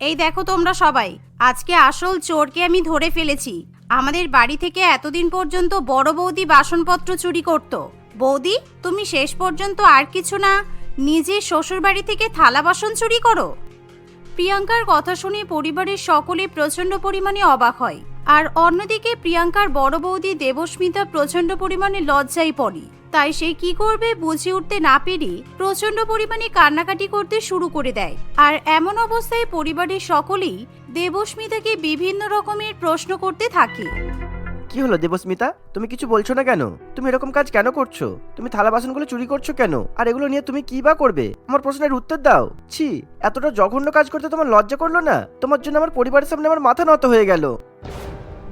এই দেখো তোমরা সবাই, আজকে আসল চোরকে আমি ধরে ফেলেছি। আমাদের বাড়ি থেকে এতদিন পর্যন্ত বড় বৌদি বাসনপত্র চুরি করত। বৌদি, তুমি শেষ পর্যন্ত আর কিছু না নিজের শ্বশুর বাড়ি থেকে থালা বাসন চুরি করো? প্রিয়াঙ্কার কথা শুনে পরিবারের সকলে প্রচণ্ড পরিমাণে অবাক হয়। আর অন্যদিকে প্রিয়াঙ্কার বড় বৌদি দেবস্মিতা প্রচণ্ড পরিমাণে লজ্জায় পড়ে। তাই সে কি করবে বুঝে উঠতে না পেরে প্রচণ্ড পরিমাণে কান্নাকাটি করতে শুরু করে দেয়। আর এমন অবস্থায় পরিবারের সকলেই দেবস্মিতাকে বিভিন্ন রকমের প্রশ্ন করতে থাকে। কি হলো দেবস্মিতা? তুমি কিছু বলছো না কেন? তুমি এরকম কাজ কেন করছ? তুমি থালা বাসনগুলো চুরি করছ কেন? আর এগুলো নিয়ে তুমি কি বা করবে? আমার প্রশ্নের উত্তর দাও। ছি এতটা জঘন্য কাজ করতে তোমার লজ্জা করল না? তোমার জন্য আমার পরিবারের সামনে আমার মাথা নত হয়ে গেল।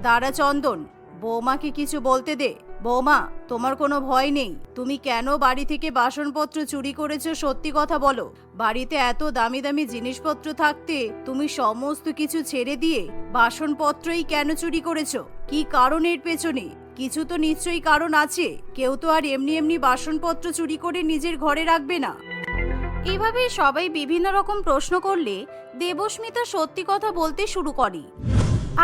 দাঁড়া চন্দন বৌমাকে কিছু বলতে দে। বৌমা, তোমার কোনো ভয় নেই। তুমি কেন বাড়ি থেকে বাসনপত্র চুরি করেছ সত্যি কথা বলো। বাড়িতে এত দামি দামি জিনিসপত্র থাকতে তুমি সমস্ত কিছু ছেড়ে দিয়ে বাসনপত্রই কেন চুরি করেছ? কি কারণের পেছনে? কিছু তো নিশ্চয়ই কারণ আছে। কেউ তো আর এমনি এমনি বাসনপত্র চুরি করে নিজের ঘরে রাখবে না। এভাবে সবাই বিভিন্ন রকম প্রশ্ন করলে দেবস্মিতা সত্যি কথা বলতে শুরু করে।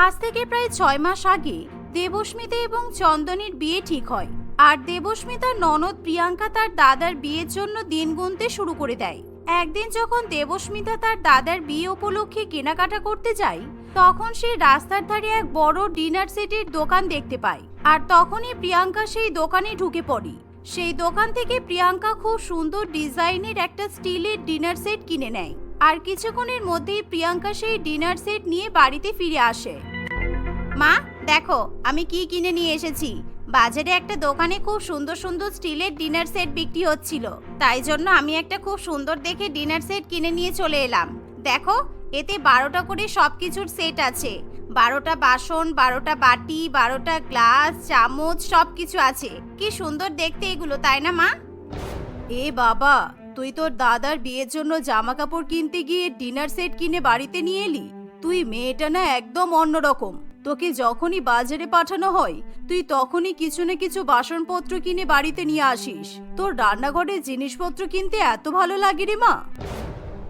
আজ থেকে প্রায় ছয় মাস আগে দেবস্মিতা এবং চন্দনের বিয়ে ঠিক হয়। আর দেবস্মিতার ননদ প্রিয়াঙ্কা তার দাদার বিয়ের জন্য দিন গুনতে শুরু করে দেয়। একদিন যখন দেবস্মিতা তার দাদার বিয়ে উপলক্ষে কেনাকাটা করতে যায়, তখন সে রাস্তার ধারে এক বড় ডিনার সেটের দোকান দেখতে পায়। আর তখনই প্রিয়াঙ্কা সেই দোকানে ঢুকে পড়ে। সেই দোকান থেকে প্রিয়াঙ্কা খুব সুন্দর ডিজাইনের একটা স্টিলের ডিনার সেট কিনে নেয়। আর কিছুক্ষণের মধ্যেই প্রিয়াঙ্কা সেই ডিনার সেট নিয়ে বাড়িতে ফিরে আসে। মা দেখো, আমি কি কিনে নিয়ে এসেছি। বাজারে একটা দোকানে খুব সুন্দর সুন্দর স্টিলের ডিনার সেট বিক্রি হচ্ছিল। তাই জন্য আমি একটা খুব সুন্দর দেখে ডিনার সেট কিনে নিয়ে চলে এলাম। দেখো, এতে বারোটা করে সব কিছুর সেট আছে। বারোটা বাসন, বারোটা বাটি, বারোটা গ্লাস, চামচ সব কিছু আছে। কি সুন্দর দেখতে এগুলো, তাই না মা? এ বাবা, তুই তোর দাদার বিয়ের জন্য জামা কাপড় কিনতে গিয়ে ডিনার সেট কিনে বাড়িতে নিয়ে এলি? তুই মেয়েটা না একদম অন্যরকম। তোকে যখনই বাজারে পাঠানো হয়, তুই তখনই কিছু না কিছু বাসনপত্র কিনে বাড়িতে নিয়ে আসিস। তোর রান্নাঘরের জিনিসপত্র কিনতে এত ভালো লাগে রে মা।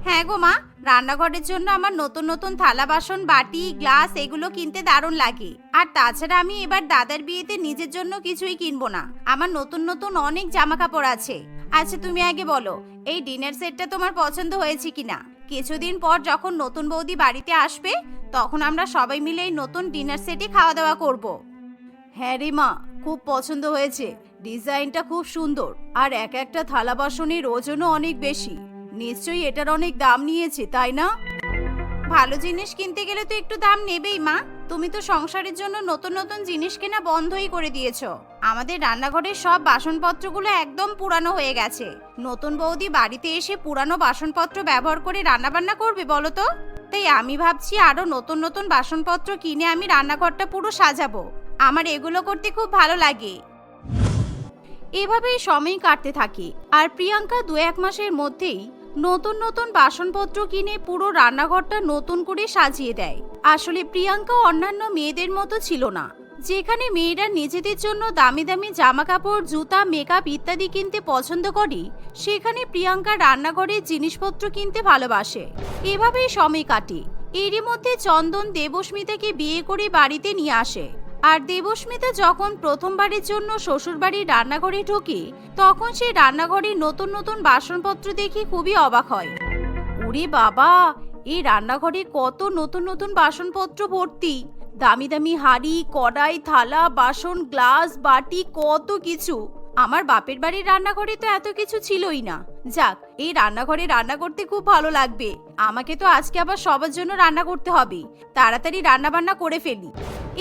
হ্যাঁ গো মা, রান্নাঘরের জন্য আমার নতুন নতুন থালা বাসন, বাটি, গ্লাস এগুলো কিনতে দারুণ লাগে। আর তাছাড়া আমি এবার দাদার বিয়েতে নিজের জন্য কিছুই কিনবো না। আমার নতুন নতুন অনেক জামা কাপড় আছে। আচ্ছা তুমি আগে বলো, এই ডিনার সেটটা তোমার পছন্দ হয়েছে কিনা? কিছুদিন পর যখন নতুন বৌদি বাড়িতে আসবে, তখন আমরা সবাই মিলে এই নতুন ডিনার সেটই খাওয়া দাওয়া করব। হ্যাঁ রে মা, খুব পছন্দ হয়েছে। ডিজাইনটা খুব সুন্দর, আর এক একটা থালা বাসনের ওজনও অনেক বেশি। নিশ্চয়ই এটার অনেক দাম নিয়েছে, তাই না? ভালো জিনিস কিনতে গেলে তো একটু দাম নেবেই মা। তুমি তো সংসারের জন্য নতুন নতুন জিনিস কেনা বন্ধই করে দিয়েছ। আমাদের রান্নাঘরের সব বাসনপত্রগুলো একদম পুরানো হয়ে গেছে। নতুন বৌদি বাড়িতে এসে পুরানো বাসনপত্র ব্যবহার করে রান্নাবান্না করবে বলো তো? তাই আমি ভাবছি আরও নতুন নতুন বাসনপত্র কিনে আমি রান্নাঘরটা পুরো সাজাবো। আমার এগুলো করতে খুব ভালো লাগে। এভাবেই সময় কাটতে থাকে। আর প্রিয়াঙ্কা দু এক মাসের মধ্যেই নতুন নতুন বাসনপত্র কিনে পুরো রান্নাঘরটা নতুন করে সাজিয়ে দেয়। আসলে প্রিয়াঙ্কা অন্যান্য মেয়েদের মতো ছিল না। যেখানে মেয়েরা নিজেদের জন্য দামি দামি জামা কাপড় জুতা মেকআপ ইত্যাদি কিনতে পছন্দ করে, সেখানে প্রিয়াঙ্কা রান্নাঘরের জিনিসপত্র কিনতে ভালোবাসে। এভাবেই সময় কাটে। এরই মধ্যে চন্দন দেবস্মিতাকে বিয়ে করে বাড়িতে নিয়ে আসে। আর দেবস্মিতা যখন প্রথমবারের জন্য শ্বশুরবাড়ির রান্নাঘরে ঢোকে, তখন সে রান্নাঘরে নতুন নতুন বাসনপত্র দেখে খুবই অবাক হয়। ওরে বাবা এই রান্নাঘরে কত নতুন নতুন বাসনপত্র ভর্তি। দামি দামি হাঁড়ি, কড়াই, থালা, বাসন, গ্লাস, বাটি, কত কিছু। আমার বাপের বাড়ির রান্নাঘরে তো এত কিছু ছিলই না। যাক, এই রান্নাঘরে রান্না করতে খুব ভালো লাগবে। আমাকে তো আজকে আবার সবার জন্য রান্না করতে হবে। তাড়াতাড়ি রান্না বান্না করে ফেলি।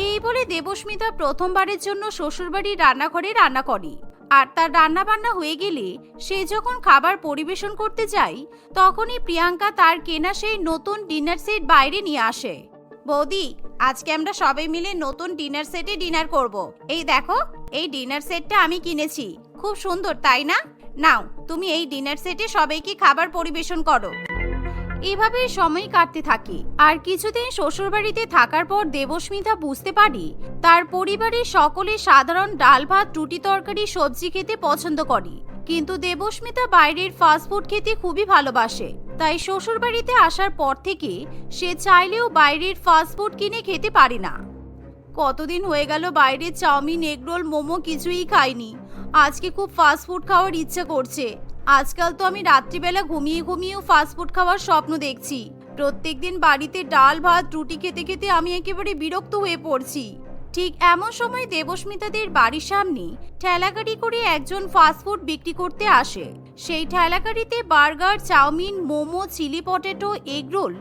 এই বলে দেবস্মিতা প্রথমবারের জন্য শ্বশুরবাড়ির রান্নাঘরে রান্না করে। আর তার রান্না বান্না হয়ে গেলে সে যখন খাবার পরিবেশন করতে যায়, তখনই প্রিয়াঙ্কা তার কেনা সেই নতুন ডিনার সেট বাইরে নিয়ে আসে। বৌদি, আজকে আমরা সবাই মিলে নতুন ডিনার সেটে ডিনার করব। এই দেখো, এই ডিনার সেটটা আমি কিনেছি। খুব সুন্দর, তাই না? নাও, তুমি এই ডিনার সেটে সবাইকে খাবার পরিবেশন করো। এভাবে সময় কাটতে থাকে। আর কিছুদিন শ্বশুরবাড়িতে থাকার পর দেবস্মিতা বুঝতে পারি, তার পরিবারের সকলে সাধারণ ডাল ভাত, রুটি তরকারি, সবজি খেতে পছন্দ করে। কিন্তু দেবস্মিতা বাইরের ফাস্টফুড খেতে খুবই ভালোবাসে। তাই শ্বশুরবাড়িতে আসার পর থেকে সে চাইলেও বাইরের ফাস্টফুড কিনে খেতে পারে না। কতদিন হয়ে গেল বাইরের চাউমিন এগরোল মোমো কিছুই খাইনি। আজকে খুব ফাস্টফুড খাওয়ার ইচ্ছা করছে। আজকাল তো আমি রাত্রিবেলা ঘুমিয়ে ঘুমিয়েও ফাস্টফুড খাওয়ার স্বপ্ন দেখছি। প্রত্যেক দিন বাড়িতে ডাল, ভাত, রুটি খেতে খেতে আমি একেবারে বিরক্ত হয়ে পড়ছি। ঠিক এমন সময় দেবস্মিতাদের বাড়ির সামনে ঠেলাগাড়ি করে একজন ফাস্টফুড বিক্রি করতে আসে। সেই ঠেলাগাড়িতে burger, chow mein, momo, chilli potato egg roll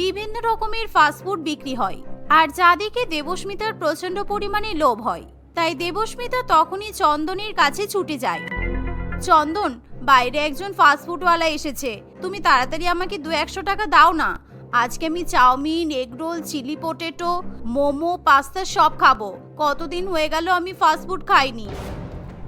বিভিন্ন রকমের ফাস্টফুড বিক্রি হয়। আর যা দেখে দেবস্মিতার প্রচণ্ড পরিমাণে লোভ হয়। তাই দেবস্মিতা তখনই চন্দনের কাছে ছুটে যায়। চন্দন বাইরে একজন ফাস্টফুডওয়ালা এসেছে। তুমি তাড়াতাড়ি আমাকে দু একশো টাকা দাও না। আজকে আমি chow mein egg roll chilli potato momo pasta সব খাব। কতদিন হয়ে গেল আমি ফাস্টফুড খাইনি।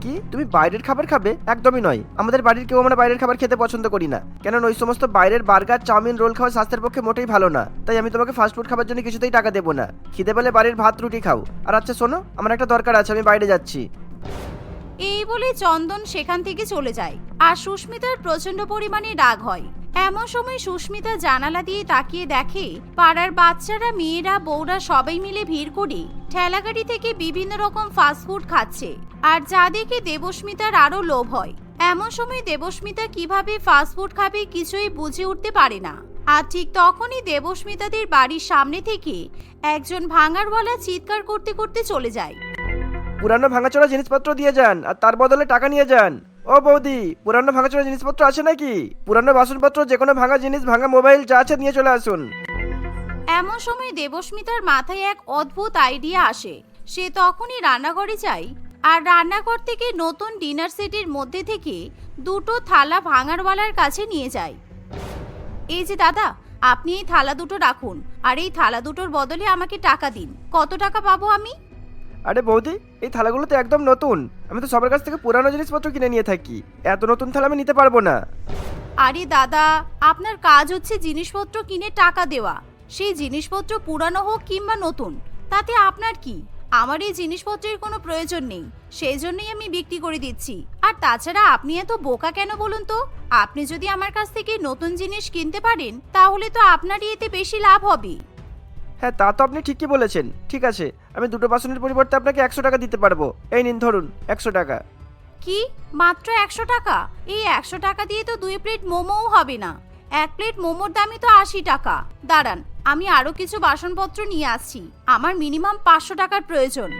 কি? তুমি বাইরের খাবার খাবে? একদমই নয়। আমাদের বাড়ির কেউ আমরা বাইরের খাবার খেতে পছন্দ করি না। কেন ওই সমস্ত বাইরের বার্গার, চাউমিন, রোল খাওয়া স্বাস্থ্যের পক্ষে মোটেই ভালো না। তাই আমি তোমাকে ফাস্টফুড খাবার জন্য কিছুতেই টাকা দেবো না। খিদে পেলে বাড়ির ভাত, রুটি খাও। আর আচ্ছা শোনো, আমার একটা দরকার আছে, আমি বাইরে যাচ্ছি। এই বলে চন্দন সেখান থেকে চলে যায়। আর সুস্মিতার প্রচণ্ড পরিমাণে রাগ হয়। এমন সময় সুস্মিতা জানালা দিয়ে তাকিয়ে দেখে, পাড়ার বাচ্চারা, মেয়েরা, বউরা সবাই মিলে ভিড় করে ঠেলাগাড়ি থেকে বিভিন্ন রকম ফাস্টফুড খাচ্ছে। আর যা দেখে দেবস্মিতার আরও লোভ হয়। এমন সময় দেবস্মিতা কীভাবে ফাস্টফুড খাবে কিছুই বুঝে উঠতে পারে না। আর ঠিক তখনই দেবস্মিতাদের বাড়ির সামনে থেকে একজন ভাঙারওয়ালা চিৎকার করতে করতে চলে যায়। পুরানো ভাঙাচোরা জিনিসপত্র দিয়ে যান আর তার বদলে টাকা নিয়ে যান। ও বৌদি, পুরানো ভাঙাচোরা জিনিসপত্র আছে নাকি? পুরানো বাসনপত্র যে কোনো ভাঙা জিনিস, ভাঙা মোবাইল, যা আছে নিয়ে চলে আসুন। এমন সময় দেবস্মিতার মাথায় এক অদ্ভুত আইডিয়া আসে। সে তখনই রান্নাঘরে যায় আর রান্নাঘর থেকে নতুন ডিনার সেটের মধ্যে থেকে দুটো থালা ভাঙারওয়ালার কাছে নিয়ে যায়। এই যে দাদা, আপনি এই থালা দুটো রাখুন আর এই থালা দুটোর বদলে আমাকে টাকা দিন। কত টাকা পাবো আমি? আরে বৌদি এই থালাগুলো তো একদম নতুন। আমি তো সবার কাছ থেকে পুরানো জিনিসপত্র কিনে নিয়ে থাকি। এত নতুন থালা আমি নিতে পারব না। আরে দাদা আপনার কাজ হচ্ছে জিনিসপত্র কিনে টাকা দেওয়া। সেই জিনিসপত্র পুরানো হোক কিংবা নতুন তাতে আপনার কি? আমার এই জিনিসপত্রের কোনো প্রয়োজন নেই। সেই জন্যই আমি বিক্রি করে দিচ্ছি। আর তাছাড়া আপনি এত বোকা কেন বলুন তো? আপনি যদি আমার কাছ থেকে নতুন জিনিস কিনতে পারেন তাহলে তো আপনারই এতে বেশি লাভ হবে। হ্যাঁ তা তো আপনি ঠিকই বলেছেন। ঠিক আছে আমি দুটো বাসনের পরিবর্তে আপনাকে একশো টাকা দিতে পারব। এই নিন ধরুন, একশো টাকা। কি? মাত্র একশো টাকা? এই একশো টাকা দিয়ে তো দুই প্লেট মোমোও হবে না। এক প্লেট মোমোর দামই তো আশি টাকা। দাঁড়ান, আমি আরও কিছু বাসনপত্র নিয়ে আসছি। আমার মিনিমাম পাঁচশো টাকার প্রয়োজন।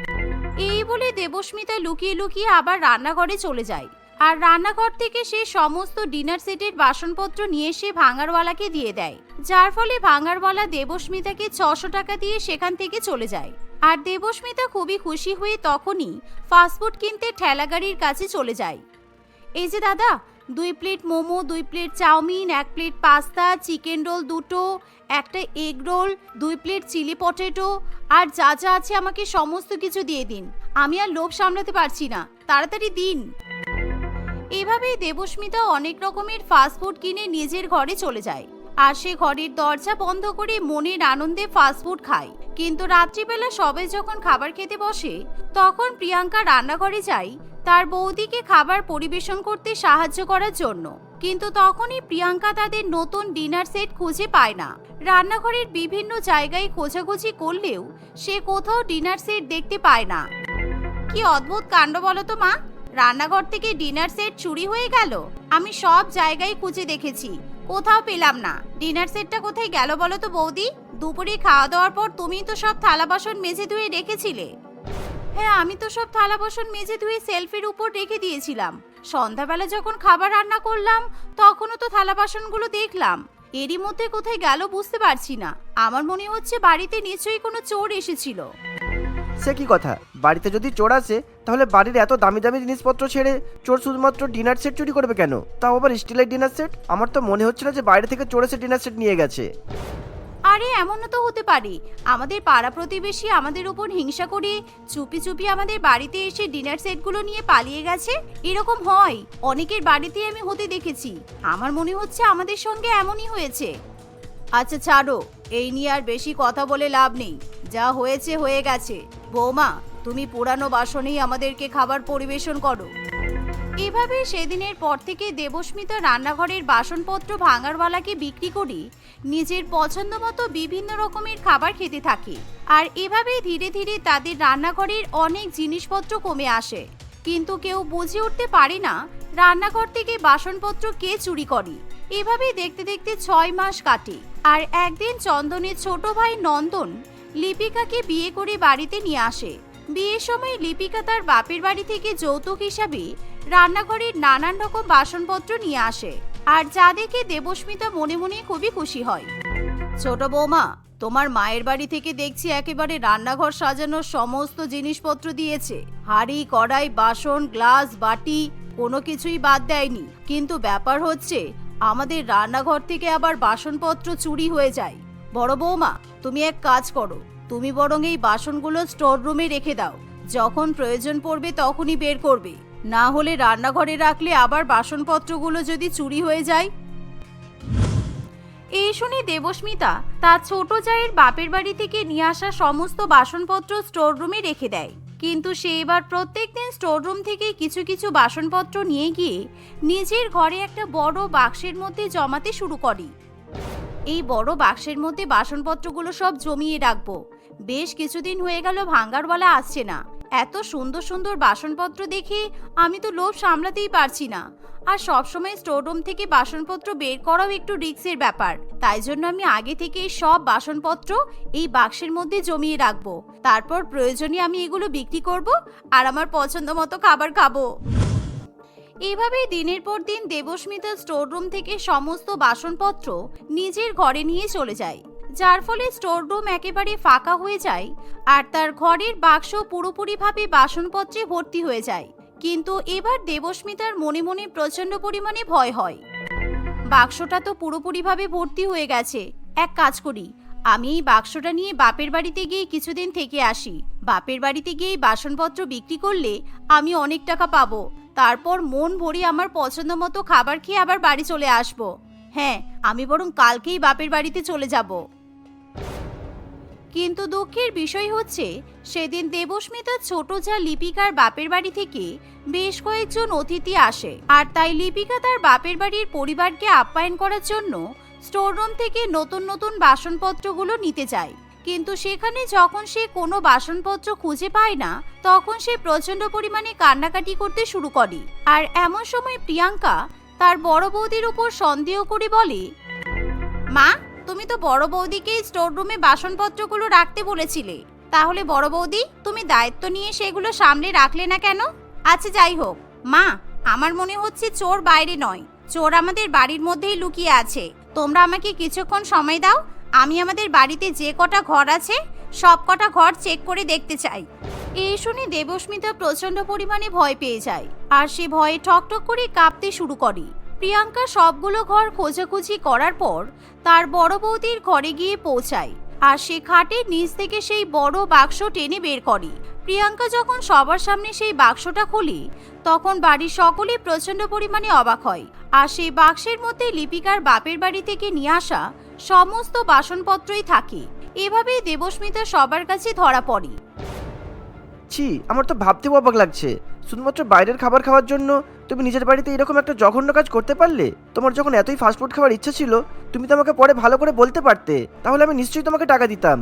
এই বলে দেবস্মিতা লুকিয়ে লুকিয়ে আবার রান্নাঘরে চলে যায়। আর রান্নাঘর থেকে সে সমস্ত ডিনার সেটের বাসনপত্র নিয়ে এসে ভাঙারওয়ালাকে দিয়ে দেয়। যার ফলে ভাঙারওয়ালা দেবস্মিতাকে ছশো টাকা দিয়ে সেখান থেকে চলে যায়। আর দেবস্মিতা খুবই খুশি হয়ে তখনই ফাস্টফুড কিনতে ঠেলাগাড়ির কাছে চলে যায়। এই যে দাদা, দুই প্লেট মোমো, দুই প্লেট চাউমিন, এক প্লেট পাস্তা চিকেন রোল দুটো, একটা এগ রোল দুই প্লেট চিলি পটেটো আর যা যা আছে আমাকে সমস্ত কিছু দিয়ে দিন। আমি আর লোভ সামলাতে পারছি না। তাড়াতাড়ি দিন। এভাবেই দেবস্মিতা অনেক রকমের ফাস্টফুড কিনে নিজের ঘরে চলে যায়। আর সে ঘরের দরজা বন্ধ করে মনের আনন্দে ফাস্টফুড খায়। কিন্তু রাত্রিবেলা সবাই যখন খাবার খেতে বসে, তখন প্রিয়াঙ্কা রান্নাঘরে যায় তার বৌদিকে খাবার পরিবেশন করতে সাহায্য করার জন্য। কিন্তু তখনই প্রিয়াঙ্কা তাদের নতুন ডিনার সেট খুঁজে পায় না। রান্নাঘরের বিভিন্ন জায়গায় খোঁজাখুঁজি করলেও সে কোথাও ডিনার সেট দেখতে পায় না। কি অদ্ভুত কাণ্ড বলো তো মা! রান্নাঘর থেকে ডিনার সেট চুরি হয়ে গেল। আমি সব জায়গায় খুঁজে দেখেছি। কোথাও পেলাম না। ডিনার সেটটা কোথায় গেল বলো তো বৌদি? দুপুরে খাওয়া দাওয়ার পর তুমি তো সব থালা বাসন মেঝে ধুয়ে রেখেছিলে। হ্যাঁ আমি তো সব থালা বাসন মেঝে ধুয়ে সেলফের উপর রেখে দিয়েছিলাম। সন্ধ্যাবেলা যখন খাবার রান্না করলাম, তখনও তো থালা বাসনগুলো দেখলাম। এরই মধ্যে কোথায় গেল বুঝতে পারছি না। আমার মনে হচ্ছে বাড়িতে নিশ্চয়ই কোনো চোর এসেছিল। সে কি কথা? বাড়িতে যদি চোর আসে, তাহলে বাড়ির এত দামি দামি জিনিসপত্র ছেড়ে চোর শুধুমাত্র ডিনার সেট চুরি করবে কেন? তাও আবার স্টিলের ডিনার সেট আমার তো মনে হচ্ছিল যে বাইরে থেকে চোর এসে ডিনার সেট নিয়ে গেছে। আরে, এমনও তো হতে পারে। আমাদের পাড়া প্রতিবেশী আমাদের উপর হিংসা করে চুপি চুপি আমাদের বাড়িতে এসে ডিনার সেটগুলো নিয়ে পালিয়ে গেছে? এরকম হয়। অনেকের বাড়িতে আমি হতে দেখেছি। আমার মনে হচ্ছে আমাদের সঙ্গে এমনই হয়েছে। আচ্ছা ছাড়ো। এই নিয়ে আর বেশি কথা বলে লাভ নেই। যা হয়েছে হয়ে গেছে। বৌমা, তুমি পুরানো বাসনেই আমাদেরকে খাবার পরিবেশন করো। এভাবে সেদিনের পর থেকে দেবস্মিতা রান্নাঘরের বাসনপত্র ভাঙারওয়ালাকে বিক্রি করে, নিজের পছন্দ মতো বিভিন্ন রকমের খাবার খেতে থাকে। আর এভাবেই ধীরে ধীরে তাদের রান্নাঘরের অনেক জিনিসপত্র কমে আসে। কিন্তু কেউ বুঝে উঠতে পারে না, রান্নাঘর থেকে বাসনপত্র কে চুরি করে। এভাবেই দেখতে দেখতে ছয় মাস কাটে। আর একদিন চন্দনের ছোট ভাই নন্দন লিপিকাকে বিয়ে করে বাড়িতে নিয়ে আসে। বিয়ের সময় লিপিকা তার বাপের বাড়ি থেকে যৌতুক হিসাবে রান্নাঘরের নানান রকম বাসনপত্র নিয়ে আসে আর যা দেখে দেবস্মিতা মনে মনে খুবই খুশি হয়। ছোট বৌমা, তোমার মায়ের বাড়ি থেকে দেখছি একেবারে রান্নাঘর সাজানোর সমস্ত জিনিসপত্র দিয়েছে। হাঁড়ি, কড়াই, বাসন, গ্লাস, বাটি কোনো কিছুই বাদ দেয়নি। কিন্তু ব্যাপার হচ্ছে আমাদের রান্নাঘর থেকে আবার বাসনপত্র চুরি হয়ে যায়। বড় বৌমা, তুমি এক কাজ করো। তুমি বরং এই বাসনগুলো স্টোর রুমে রেখে দাও। যখন প্রয়োজন পড়বে তখনই বের করবে। না হলে রান্নাঘরে রাখলে আবার বাসনপত্রগুলো যদি চুরি হয়ে যায়। এই শুনে দেবস্মিতা তার ছোট জায়ের বাপের বাড়ি থেকে নিয়ে আসা সমস্ত বাসনপত্র স্টোর রুমে রেখে দেয়। কিন্তু সে এবার প্রত্যেকদিন স্টোর রুম থেকে কিছু কিছু বাসনপত্র নিয়ে গিয়ে নিজের ঘরে একটা বড় বাক্সের মধ্যে জমাতে শুরু করে। এই বড় বাক্সের মধ্যে বাসনপত্রগুলো সব জমিয়ে রাখব। বেশ কিছুদিন হয়ে গেল ভাঙ্গারওয়ালা আসছে না। এত সুন্দর সুন্দর বাসনপত্র দেখে আমি তো লোভ সামলাতেই পারছি না। আর সবসময় স্টোররুম থেকে বাসনপত্র বের করাও একটু রিক্সের ব্যাপার। তাই জন্য আমি আগে থেকে সব বাসনপত্র এই বাক্সের মধ্যে জমিয়ে রাখব। তারপর প্রয়োজনে আমি এগুলো বিক্রি করব আর আমার পছন্দ মতো খাবার খাব। এভাবেই দিনের পর দিন দেবস্মিতা স্টোররুম থেকে সমস্ত বাসনপত্র নিজের ঘরে নিয়ে চলে যায়। যার ফলে স্টোর রুম একেবারে ফাঁকা হয়ে যায় আর তার ঘরের বাক্স পুরোপুরিভাবে বাসনপত্রে ভর্তি হয়ে যায়। কিন্তু এবার দেবস্মিতার মনে মনে প্রচণ্ড পরিমাণে ভয় হয়। বাক্সটা তো পুরোপুরিভাবে ভর্তি হয়ে গেছে। এক কাজ করি, আমি এই বাক্সটা নিয়ে বাপের বাড়িতে গিয়ে কিছুদিন থেকে আসি। বাপের বাড়িতে গিয়ে বাসনপত্র বিক্রি করলে আমি অনেক টাকা পাবো। তারপর মন ভরে আমার পছন্দ মতো খাবার খেয়ে আবার বাড়ি চলে আসব। হ্যাঁ আমি বরং কালকেই বাপের বাড়িতে চলে যাব। কিন্তু দুঃখের বিষয় হচ্ছে, সেদিন দেবস্মিতার ছোট যা লিপিকার বাপের বাড়ি থেকে বেশ কয়েকজন অতিথি আসে। আর তাই লিপিকা তার বাপের বাড়ির পরিবারকে আপ্যায়ন করার জন্য স্টোররুম থেকে নতুন নতুন বাসনপত্রগুলো নিতে যায়। কিন্তু সেখানে যখন সে কোনো বাসনপত্র খুঁজে পায় না, তখন সে প্রচণ্ড পরিমাণে কান্নাকাটি করতে শুরু করে। আর এমন সময় প্রিয়াঙ্কা তার বড় বৌদির উপর সন্দেহ করে বলে, মা তুমি তো বড় বৌদিকে স্টোর রুমে বাসনপত্রগুলো রাখতে বলেছিলে। তাহলে বড় বৌদি, তুমি দায়িত্ব নিয়ে সেগুলো সামলে রাখলে না কেন? আচ্ছা যাই হোক। মা, আমার মনে হচ্ছে চোর বাইরে নয়। চোর আমাদের বাড়ির মধ্যেই লুকিয়ে আছে। তোমরা আমাকে কিছুক্ষণ সময় দাও। আমি আমাদের বাড়িতে যে কটা ঘর আছে, সব কটা ঘর চেক করে দেখতে চাই। এই শুনে দেবস্মিতা প্রচণ্ড পরিমাণে ভয় পেয়ে যায়। আর সে ভয়ে ঠকঠক করে কাঁপতে শুরু করে। প্রিয়াঙ্কা সবগুলো ঘর খোঁজাখুঁজি করার পর তার বড় বৌদির ঘরে গিয়ে পৌঁছায়। আর সে খাটের নিচ থেকে সেই বড় বাক্স টেনে বের করে। প্রিয়াঙ্কা যখন সবার সামনে সেই বাক্সটা খুলি, তখন বাড়ির সকলেই প্রচণ্ড পরিমাণে অবাক হয়। আর সেই বাক্সের মধ্যে লিপিকার বাপের বাড়ি থেকে নিয়ে আসা সমস্ত বাসনপত্রই থাকে। এভাবেই দেবস্মিতা সবার কাছে ধরা পড়ে। ছি, আমার তো ভাবতেও অবাক লাগছে। শুধুমাত্র বাইরের খাবার খাওয়ার জন্য তুমি নিজের বাড়িতে এরকম একটা জঘন্য কাজ করতে পারলে? তোমার যখন এতই ফাস্টফুড খাওয়ার ইচ্ছা ছিল, তুমি তো আমাকে পরে ভালো করে বলতে পারতে। তাহলে আমি নিশ্চয়ই তোমাকে টাকা দিতাম।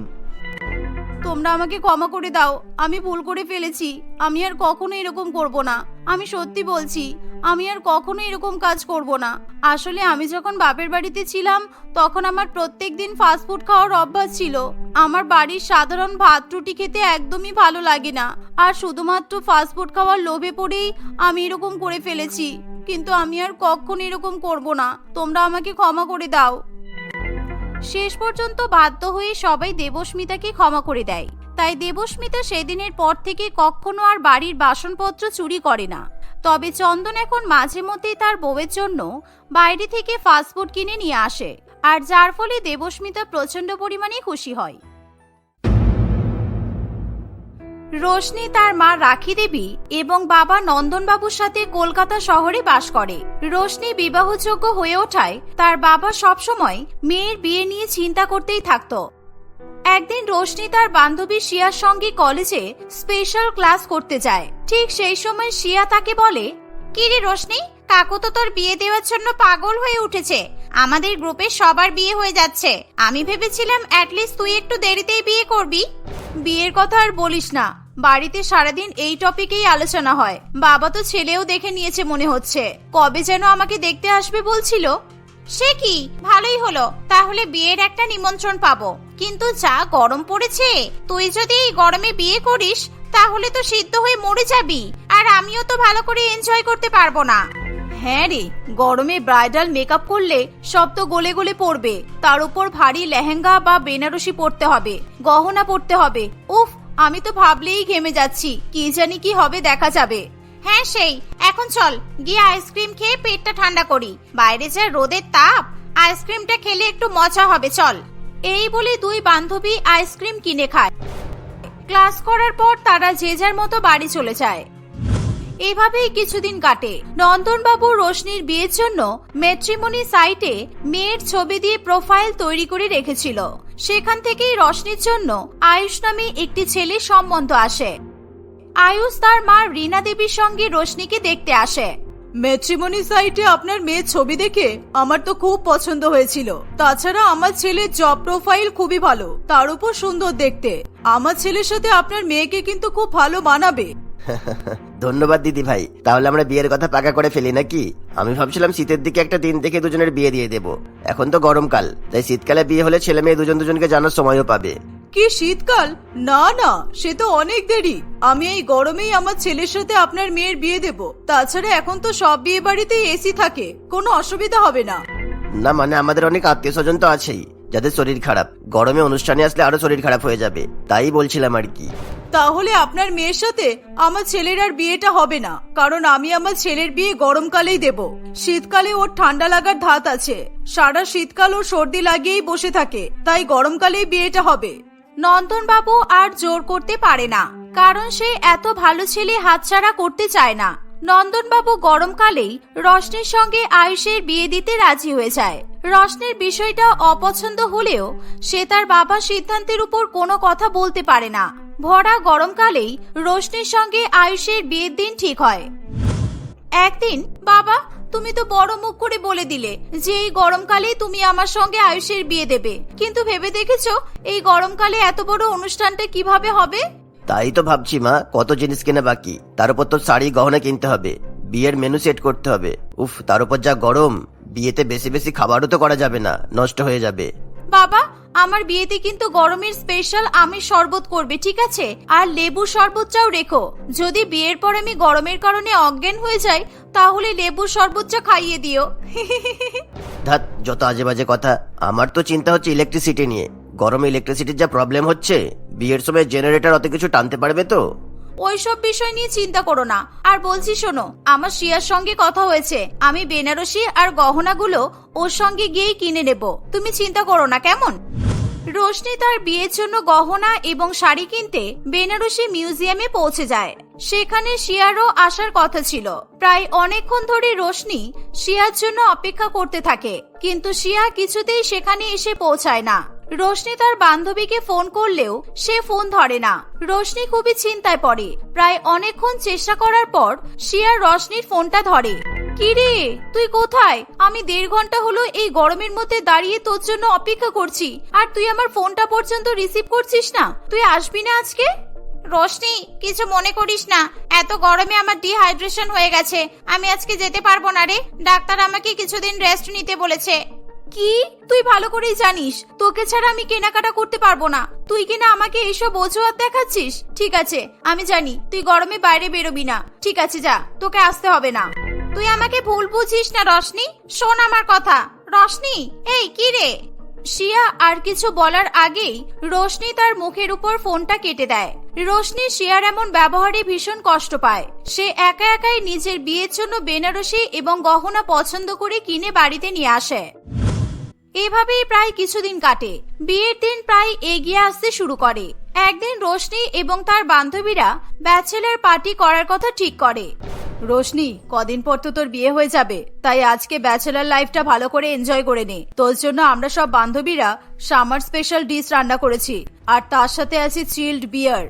তোমরা আমাকে ক্ষমা করে দাও। আমি ভুল করে ফেলেছি। আমি আর কখনো এরকম করব না। আমি সত্যি বলছি, আমি আর কখনো এরকম কাজ করব না। আসলে আমি যখন বাপের বাড়িতে ছিলাম, তখন আমার প্রত্যেক দিন ফাস্টফুড খাওয়ার অভ্যাস ছিল। আমার বাড়ির সাধারণ ভাত, রুটি খেতে একদমই ভালো লাগে না। আর শুধুমাত্র ফাস্টফুড খাওয়ার লোভে পড়েই আমি এরকম করে ফেলেছি। কিন্তু আমি আর কখনো এরকম করব না। তোমরা আমাকে ক্ষমা করে দাও। শেষ পর্যন্ত বাধ্য হয়ে সবাই দেবস্মিতাকে ক্ষমা করে দেয়। তাই দেবস্মিতা সেদিনের পর থেকে কখনো আর বাড়ির বাসনপত্র চুরি করে না। তবে চন্দন এখন মাঝে মধ্যেই তার বউয়ের জন্য বাইরে থেকে ফাস্টফুড কিনে নিয়ে আসে। আর যার ফলে দেবস্মিতা প্রচণ্ড পরিমাণে খুশি হয়। রোশনি তার মা রাখি দেবী এবং বাবা নন্দনবাবুর সাথে কলকাতা শহরে বাস করে। রোশনি বিবাহযোগ্য হয়ে ওঠায় তার বাবা সবসময় মেয়ের বিয়ে নিয়ে চিন্তা করতেই থাকতো। একদিন রোশনি তার বান্ধবী শিয়ার সঙ্গে কলেজে স্পেশাল ক্লাস করতে যায়। ঠিক সেই সময় শিয়া তাকে বলে কি রে রোশনি, কাকু তো তোর বিয়ে দেওয়ার জন্য পাগল হয়ে উঠেছে। আমাদের গ্রুপে সবার বিয়ে হয়ে যাচ্ছে। আমি ভেবেছিলাম অ্যাটলিস্ট তুই একটু দেরিতেই বিয়ে করবি। বিয়ের কথা আর বলিস না। বাড়িতে সারাদিন এই টপিকেই আলোচনা হয়। বাবা তো ছেলেও দেখে নিয়েছে মনে হচ্ছে। কবে যেন আমাকে দেখতে আসবে বলছিল, সে কি? ভালোই হলো। তাহলে বিয়ের একটা নিমন্ত্রণ পাবো। কিন্তু যা গরম পড়েছে, তুই যদি এই গরমে বিয়ে করিস, তাহলে তো সিদ্ধ হয়ে মরে যাবি। আর আমিও তো ভালো করে এনজয় করতে পারব না। হ্যাঁ রে, গরমে ব্রাইডাল মেকআপ করলে সব তো গলে গলে পড়বে। তার উপর ভারী লেহেঙ্গা বা বেনারসি পরতে হবে, গহনা পরতে হবে। উফ আমি তো ভাবলেই ঘেমে যাচ্ছি। কি জানি কি হবে দেখা যাবে। হ্যাঁ সেই। এখন চল, গিয়ে আইসক্রিম খেয়ে পেটটা ঠান্ডা করি। বাইরে যা রোদের তাপ, আইসক্রিমটা খেলে একটু মজা হবে, চল। এই বলে দুই বান্ধবী আইসক্রিম কিনে খায়। ক্লাস করার পর তারা যে যার মতো বাড়ি চলে যায়। এভাবেই কিছুদিন কাটে। নন্দনবাবু রোশনির বিয়ের জন্য মেট্রিমনি সাইটে মেয়ের ছবি দিয়ে প্রোফাইল তৈরি করে রেখেছিল। সেখান থেকেই রশনির জন্য আয়ুষ নামে একটি ছেলে সম্বন্ধ আসে। আয়ুষ তার মা রীনা দেবীর সঙ্গে রোশনিকে দেখতে আসে। ম্যাট্রিমনি সাইটে আপনার মেয়ের ছবি দেখে আমার তো খুব পছন্দ হয়েছিল। তাছাড়া আমার ছেলের জব প্রোফাইল খুবই ভালো, তার উপর সুন্দর দেখতে। আমার ছেলের সাথে আপনার মেয়েকে কিন্তু খুব ভালো মানাবে। ধন্যবাদ দিদি ভাই। তাহলে আমরা বিয়ের কথা পাকা করে ফেলি নাকি? আমি ভাবছিলাম শীতের দিকে একটা দিন দেখে দুজনের বিয়ে দিয়ে দেব। এখন তো গরমকাল তাই শীতকালে বিয়ে হলে ছেলে মেয়ে দুজন দুজনকে জানার সময়ও পাবে। কি শীতকাল? না না সে তো অনেক দেরি। আমি এই গরমেই আমার ছেলের সাথে আপনার মেয়ের বিয়ে দেব। তাছাড়া এখন তো সব বিয়ে বাড়িতেই এসি থাকে। কোনো অসুবিধা হবে না। না মানে আমাদের অনেক আত্মীয় স্বজন তো আছেই যাদের শরীর খারাপ। গরমে অনুষ্ঠানে আসলে আরও শরীর খারাপ হয়ে যাবে তাই বলছিলাম আর কি। তাহলে আপনার মেয়ের সাথে আমার ছেলের আর বিয়েটা হবে না, কারণ আমি আমার ছেলের বিয়ে গরমকালেই দেব। শীতকালে ওর ঠান্ডা লাগার ধাত আছে। সারা শীতকাল ওর সর্দি লাগিয়েই বসে থাকে, তাই গরমকালেই বিয়েটা হবে। নন্দনবাবু আর জোর করতে পারে না, কারণ সে এত ভালো ছেলে হাতছাড়া করতে চায় না। নন্দনবাবু গরমকালেই রশনির সঙ্গে আয়ুষের বিয়ে দিতে রাজি হয়ে যায়। রশনির বিষয়টা অপছন্দ হলেও সে তার বাবার সিদ্ধান্তের উপর কোনো কথা বলতে পারে না। ভরা গরমকালেই রোশনির সঙ্গে আয়ুষের বিয়ের দিন ঠিক হয়। একদিন, বাবা, তুমি তো বড় মুখ করে বলে দিলে যে এই গরমকালে তুমি আমার সঙ্গে আয়ুষের বিয়ে দেবে। কিন্তু ভেবে দেখেছ এই গরমকালে এত বড় অনুষ্ঠানটা কীভাবে হবে? তাই তো ভাবছি, মা, কত জিনিস কেনা বাকি। তার উপর তো শাড়ি, গহনা কিনতে হবে। বিয়ের মেনু সেট করতে হবে। উফ, তার উপর যা গরম, বিয়েতে বেশি বেশি খাবারও তো করা যাবে না, নষ্ট হয়ে যাবে। বাবা, আমার বিয়েতে কিন্তু গরমের স্পেশাল আমি শরবত করবে, ঠিক আছে? আর লেবু শরবতটাও রেখো। যদি বিয়ের পর আমি গরমের কারণে অজ্ঞান হয়ে যাই, তাহলে লেবু শরবতটা খাইয়ে দিও। ধাত যত আজে বাজে কথা। আমার তো চিন্তা হচ্ছে ইলেকট্রিসিটি নিয়ে। গরমে ইলেকট্রিসিটির যা প্রবলেম হচ্ছে, বিয়ের সময় জেনারেটর অত কিছু টানতে পারবে তো? ওইসব বিষয় নিয়ে চিন্তা করো না। আর বলছি শোনো, আমার শিয়ার সঙ্গে কথা হয়েছে। আমি বেনারসি আর গহনাগুলো ওর সঙ্গে গিয়েই কিনে নেব। তুমি চিন্তা করো না, কেমন? রোশনি তার বিয়ের জন্য গহনা এবং শাড়ি কিনতে বেনারসি মিউজিয়ামে পৌঁছে যায়। সেখানে শিয়ারও আসার কথা ছিল। প্রায় অনেকক্ষণ ধরে রোশনি শিয়ার জন্য অপেক্ষা করতে থাকে। কিন্তু শিয়া কিছুতেই সেখানে এসে পৌঁছায় না। রোশনি তার বান্ধবীকে ফোন করলেও সে ফোন ধরে না। রোশনি খুবই চিন্তায় পড়ে। প্রায় অনেকক্ষণ চেষ্টা করার পর শিয়া রশনির ফোনটা ধরে। কিরে তুই কোথায়? আমি দেড় ঘণ্টা হলো এই গরমের মধ্যে দাঁড়িয়ে তোর জন্য অপেক্ষা করছি। আর তুই আমার ফোনটা পর্যন্ত রিসিভ করছিস না? তুই আসবি না আজকে? রোশনি, কিছু মনে করিস না। এত গরমে আমার ডিহাইড্রেশন হয়ে গেছে। আমি আজকে যেতে পারব না রে। ডাক্তার আমাকে কিছুদিন রেস্ট নিতে বলেছে। কি? তুই ভালো করেই জানিস, তোকে ছাড়া আমি কেনাকাটা করতে পারব না। তুই কিনা আমাকে এইসব অজুহাত দেখাচ্ছিস? ঠিক আছে, আমি জানি, তুই গরমে বাইরে বেরোবি না। ঠিক আছে, যা, তোকে আসতে হবে না। তুই আমাকে ভুল বুঝিস না, রশনি? শোন আমার কথা। রশনি, এই, কি রে? শিয়া আর কিছু বলার আগেই রোশনি তার মুখের উপর ফোনটা কেটে দেয়। রোশনি শিয়ার এমন ব্যবহারে ভীষণ কষ্ট পায়। সে একা একাই নিজের বিয়ের জন্য বেনারসি এবং গহনা পছন্দ করে কিনে বাড়িতে নিয়ে আসে। এভাবেই প্রায় কিছুদিন কাটে। বিয়ের দিন প্রায় এগিয়ে আসতে শুরু করে। একদিন রোশনি এবং তার বান্ধবীরা ব্যাচেলার পার্টি করার কথা ঠিক করে। রোশনি, কদিন পর তো তোর বিয়ে হয়ে যাবে, তাই আজকে ব্যাচেলার লাইফটা ভালো করে এনজয় করে নে। তোর জন্য আমরা সব বান্ধবীরা সামার স্পেশাল ডিশ রান্না করেছি, আর তার সাথে আছে চিল্ড বিয়ার।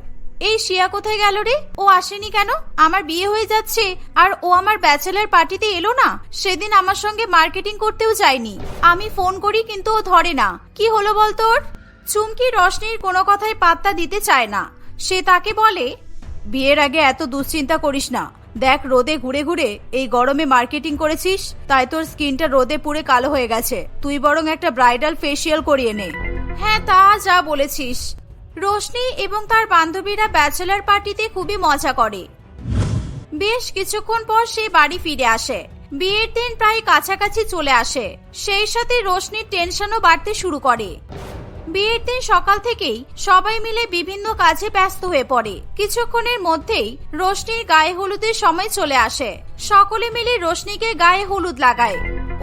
এই শিয়া কোথায় গেল রে? ও আসেনি কেন? আমার বিয়ে হয়ে যাচ্ছে, আর ও আমার ব্যাচেলার পার্টিতে এলো না? সেদিন আমার সঙ্গে মার্কেটিং করতেও যায়নি। আমি ফোন করি, কিন্তু ও ধরে না। কি হলো বল তোর? চুমকি রশনির কোনো কথাই পাত্তা দিতে চায় না। সে তাকে বলে, বিয়ের আগে এত দুশ্চিন্তা করিস না। দেখ, রোদে ঘুরে ঘুরে এই গরমে মার্কেটিং করেছিস, তাই তোর স্কিনটা রোদে পুড়ে কালো হয়ে গেছে। তুই বরং একটা ব্রাইডাল ফেসিয়াল করিয়ে নে। হ্যাঁ তা যা বলেছিস। রোশনি এবং তার বান্ধবীরা ব্যাচেলার পার্টিতে খুবই মজা করে। বেশ কিছুক্ষণ পর সে বাড়ি ফিরে আসে। বিয়ের দিন প্রায় কাছাকাছি চলে আসে। সেই সাথে রোশনির টেনশনও বাড়তে শুরু করে। বিয়ের দিন সকাল থেকেই সবাই মিলে বিভিন্ন কাজে ব্যস্ত হয়ে পড়ে। কিছুক্ষণের মধ্যেই রোশনির গায়ে হলুদের সময় চলে আসে। সকলে মিলে রোশনিকে গায়ে হলুদ লাগায়।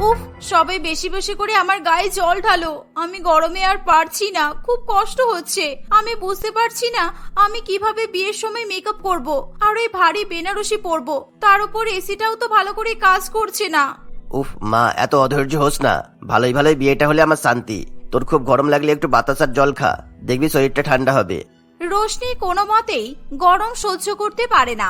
উফ, সবাই বেশি বেশি করে আমার গায়ে জল ঢালো। আমি গরমে আর পারছি না, খুব কষ্ট হচ্ছে। আমি বুঝতে পারছি না, আমি কীভাবে বিয়ের সময় মেকআপ করব আর ওই ভারী বেনারসি পরবো। তার উপর এসিটাও তো ভালো করে কাজ করছে না। উফ, মা, এত অধৈর্য হোস না। ভালোই ভালোই বিয়েটা হলে আমার শান্তি। তোর খুব গরম লাগলে একটু বাতাস আর জল খা। দেখবি শরীরটা ঠান্ডা হবে। রোশনি কোনো মতেই গরম সহ্য করতে পারে না।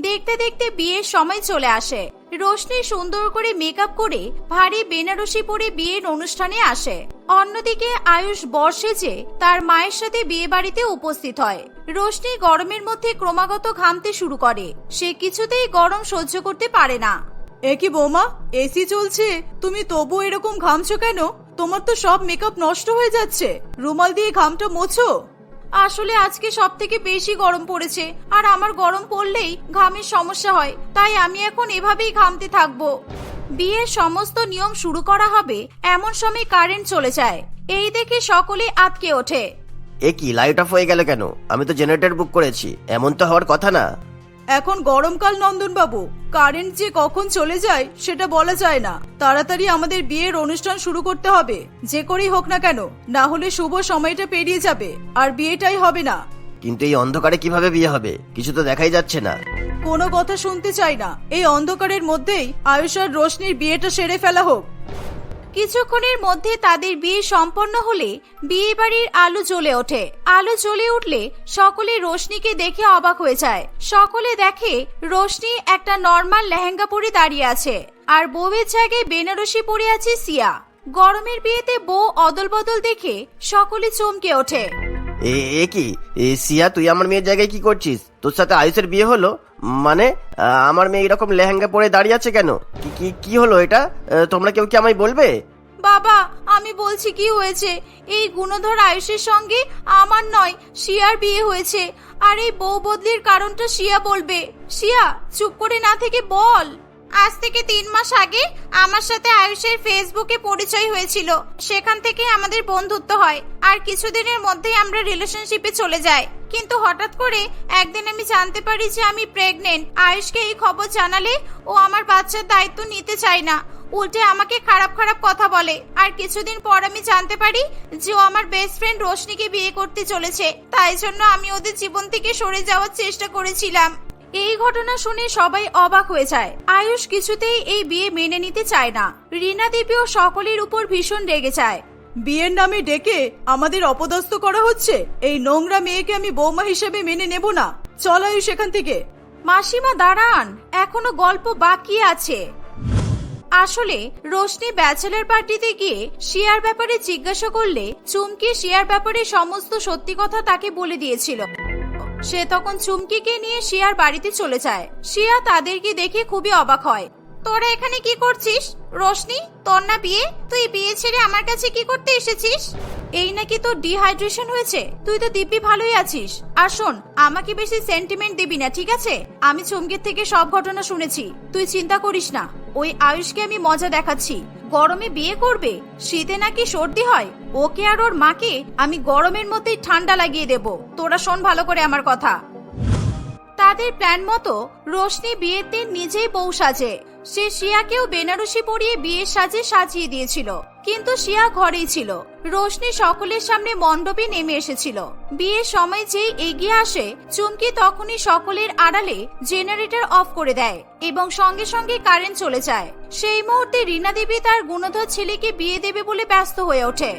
দেখতে দেখতে বিয়ের সময় চলে আসে। রোশনি সুন্দর করে মেকআপ করে ভারী বেনারসি পরে বিয়ের অনুষ্ঠানে আসে। অন্যদিকে আয়ুষ বর্ষে যে তার মায়ের সাথে বিয়ে বাড়িতে উপস্থিত হয়। রোশনি গরমের মধ্যে ক্রমাগত ঘামতে শুরু করে। সে কিছুতেই গরম সহ্য করতে পারে না। এ কি বৌমা এসি চলছে। তুমি তবু এরকম ঘামছো কেন? তোমার তো সব মেকআপ নষ্ট হয়ে যাচ্ছে। রুমাল দিয়ে ঘামটা মোছো। আসলে আজকে সব থেকে বেশি গরম পড়েছে, আর আমার গরম পড়লেই ঘামের সমস্যা হয়, তাই আমি এখন এভাবেই ঘামতে থাকব। বিয়ের সমস্ত নিয়ম শুরু করা হবে এমন সময় কারেন্ট চলে যায়। এই দেখে সকলে আটকে ওঠে। এ কি লাইট অফ হয়ে গেল কেন? আমি তো জেনারেটর বুক করেছি, এমন তো হওয়ার কথা না। এখন গরমকাল নন্দনবাবু কারেন্ট যে কখন চলে যায় সেটা বলা যায় না। তাড়াতাড়ি আমাদের বিয়ের অনুষ্ঠান শুরু করতে হবে। যে করেই হোক না কেন না হলে শুভ সময়টা পেরিয়ে যাবে আর বিয়েটাই হবে না। কিন্তু এই অন্ধকারে কীভাবে বিয়ে হবে? কিছু তো দেখাই যাচ্ছে না। কোনো কথা শুনতে চাই না। এই অন্ধকারের মধ্যেই আয়ুষ আর রোশনির বিয়েটা সেরে ফেলা হোক। কিছুক্ষণের মধ্যে তাদের বিয়ে সম্পন্ন হলে বিয়ে বাড়ির আলো জ্বলে ওঠে। আলো জ্বলে উঠলে সকলে রোশনিকে দেখে অবাক হয়ে যায়। সকলে দেখে রোশনি একটা নর্মাল লেহেঙ্গা পরে দাঁড়িয়ে আছে আর বউয়ের জায়গায় বেনারসি পরে আছে সিয়া। গরমের বিয়েতে বউ অদল বদল দেখে সকলে চমকে ওঠে। এ এ কি? এ, সিয়া, তুই আমার মেয়ের জায়গায় কি করছিস? তোর সাথে আয়ুষের বিয়ে হলো? মানে আমার মেয়ে এরকম লেহেঙ্গা পরে দাঁড়িয়ে আছে কেন? কি কি হলো এটা? তোমরা কেউ কি আমায় বলবে? বাবা, আমি বলছি কি হয়েছে? এই গুণধর আয়ুষের সঙ্গে আমার নয় শিয়ার বিয়ে হয়েছে। আর এই বউ বদলির কারণটা শিয়া বলবে। শিয়া চুপ করে না থেকে বল। আজ থেকে তিন মাস আগে আমার সাথে আয়ুষের ফেসবুকে পরিচয় হয়েছিল। সেখান থেকে আমাদের বন্ধুত্ব হয়। আর কিছুদিনের মধ্যেই আমরা রিলেশনশিপে চলে যাই। কিন্তু হঠাৎ করে একদিন আমি জানতে পারি যে আমি প্রেগনেন্ট আয়ুষকে এই খবর জানালে ও আমার বাচ্চার দায়িত্ব নিতে চায় না। উল্টে আমাকে খারাপ খারাপ কথা বলে। আর কিছুদিন পর আমি জানতে পারি যে ও আমার বেস্ট ফ্রেন্ড রোশনিকে বিয়ে করতে চলেছে। তাই জন্য আমি ওদের জীবন থেকে সরে যাওয়ার চেষ্টা করেছিলাম। এই ঘটনা শুনে সবাই অবাক হয়ে যায়। আয়ুষ কিছুতেই এই বিয়ে মেনে নিতে চায় না। রিনা দেবীও সকলের উপর ভীষণ রেগে যায়। বিয়ের নামে ডেকে আমাদের অপদস্থ করা হচ্ছে। এই নোংরা মেয়েকে আমি বৌমা হিসেবে মেনে নেব না। চল আয়ুষ এখান থেকে। মাসিমা দাঁড়ান। এখনও গল্প বাকি আছে। আসলে রোশনি ব্যাচেলার পার্টিতে গিয়ে শিয়ার ব্যাপারে জিজ্ঞাসা করলে চুমকি শিয়ার ব্যাপারে সমস্ত সত্যি কথা তাকে বলে দিয়েছিল। সে তখন চুমকিকে নিয়ে শিয়ার বাড়িতে চলে যায়। শিয়া তাদেরকে দেখে খুবই অবাক হয়। তোরা এখানে কি করছিস? রোশনি, তোর না বিয়ে? তুই বিয়ে ছেড়ে আমার কাছে কি করতে এসেছিস? এই নাকি তোর ডিহাইড্রেশন হয়েছে? তুই তো দিব্যি ভালোই আছিস। আর শোন, আমাকে বেশি সেন্টিমেন্ট দিবি না, ঠিক আছে? আমি চমকের থেকে সব ঘটনা শুনেছি। তুই চিন্তা করিস না। ওই আয়ুষকে আমি মজা দেখাচ্ছি। গরমে বিয়ে করবে? শীতে নাকি সর্দি হয়? ওকে আর ওর মাকে আমি গরমের মধ্যেই ঠান্ডা লাগিয়ে দেব। তোরা শোন ভালো করে আমার কথা। তাদের প্ল্যান মতো রোশনি বিয়েতে নিজেই বউ সাজে। সে শিয়াকেও বেনারসি পরিয়ে বিয়ের সাজে সাজিয়ে দিয়েছিল। কিন্তু শিয়া ঘরেই ছিল। রোশনি সকলের সামনে মণ্ডপে নেমে এসেছিল। বিয়ের সময় যেই এগিয়ে আসে, চুমকি তখনই সকলের আড়ালে জেনারেটর অফ করে দেয় এবং সঙ্গে সঙ্গে কারেন্ট চলে যায়। সেই মুহূর্তে রীনা দেবী তার গুণধর ছেলেকে বিয়ে দেবে বলে ব্যস্ত হয়ে ওঠে।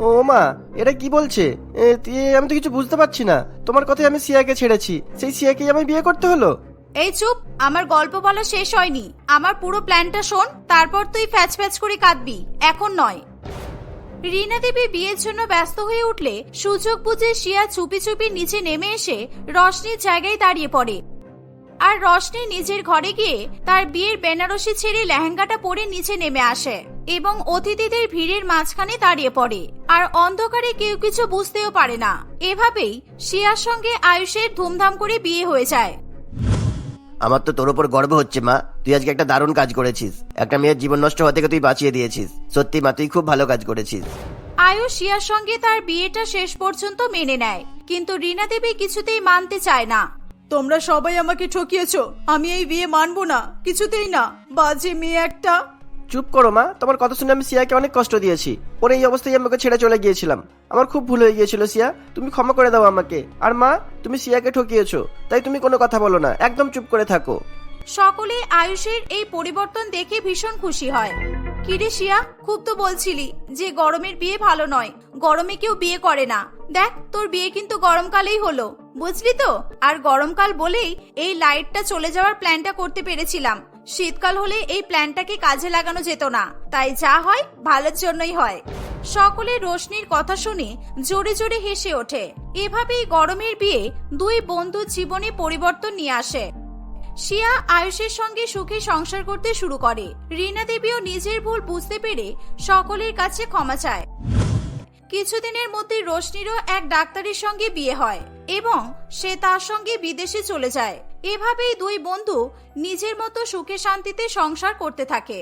ও মা এটা কি বলছে? এ, আমি তো কিছু বুঝতে পারছি না। তোমার কথায় আমি সিয়াকে ছেড়েছি। সেই সিয়াকেই আমি বিয়ে করতে হলো? এই চুপ আমার গল্প বলা শেষ হয়নি। আমার পুরো প্ল্যানটা শোন তারপর তুই ফ্যাচ ফ্যাচ করে কাঁদবি। এখন নয়। রিনা দেবী বিয়ের জন্য ব্যস্ত হয়ে উঠলে সুযোগ বুঝে শিয়া চুপি চুপি নিচে নেমে এসে রশনির জায়গায় দাঁড়িয়ে পড়ে। আর রশনি নিজের ঘরে গিয়ে তার বিয়ের বেনারসি ছেড়ে লেহেঙ্গাটা পরে নিচে নেমে আসে এবং অতিথিদের ভিড়ের মাঝখানে দাঁড়িয়ে পড়ে। আর অন্ধকারে কেউ কিছু বুঝতেও পারে না। এভাবেই শিয়ার সঙ্গে আয়ুষের ধুমধাম করে বিয়ে হয়ে যায়। আমার তো তোর উপর গর্ব হচ্ছে মা। তুই আজকে একটা দারুণ কাজ করেছিস। একটা মেয়ের জীবন নষ্ট হওয়া থেকে তুই বাঁচিয়ে দিয়েছিস। সত্যি মা তুই খুব ভালো কাজ করেছিস। আয়ুষ শিয়ার সঙ্গে তার বিয়েটা শেষ পর্যন্ত মেনে নেয় কিন্তু রিনা দেবী কিছুতেই মানতে চায় না। তোমরা সবাই আমাকে ঠকিয়েছো। আমি এই বিয়ে মানবো না। কিছুতেই না। বাজে মেয়ে একটা। চুপ করো, মা। তোমার কথা শুনে আমি সিয়াকে অনেক কষ্ট দিয়েছি। ওর এই অবস্থায় আমি ওকে ছেড়ে চলে গিয়েছিলাম। আমার খুব ভুল হয়ে গিয়েছিল, সিয়া। তুমি ক্ষমা করে দাও আমাকে। আর মা, তুমি সিয়াকে ঠকিয়েছো, তাই তুমি কোনো কথা বলো না। একদম চুপ করে থাকো। সকলে আয়ুষের এই পরিবর্তন দেখে ভীষণ খুশি হয়। কিরে শিয়া খুব তো বলছিলি যে গরমের বিয়ে ভালো নয়। গরমে কেউ বিয়ে করে না। দেখ, তোর বিয়ে কিন্তু গরমকালেই হলো। বুঝলি তো? আর গরমকাল বলেই এই লাইটটা চলে যাওয়ার প্ল্যানটা করতে পেরেছিলাম। শীতকাল হলে এই প্ল্যানটাকে কাজে লাগানো যেত না। তাই যা হয়, ভালোর জন্যই হয়। সকলে রোশনির কথা শুনে জোরে জোরে হেসে ওঠে। এভাবেই গরমের বিয়ে দুই বন্ধুর জীবনে পরিবর্তন নিয়ে আসে। শিয়া আয়ুষের সঙ্গে সুখে সংসার করতে শুরু করে। রিনা দেবীও নিজের ভুল বুঝতে পেরে সকলের কাছে ক্ষমা চায়। কিছুদিনের মধ্যে রোশনিরও এক ডাক্তারের সঙ্গে বিয়ে হয়। এবং সে তার সঙ্গে বিদেশে চলে যায়। এভাবেই দুই বন্ধু নিজের মতো সুখে শান্তিতে সংসার করতে থাকে।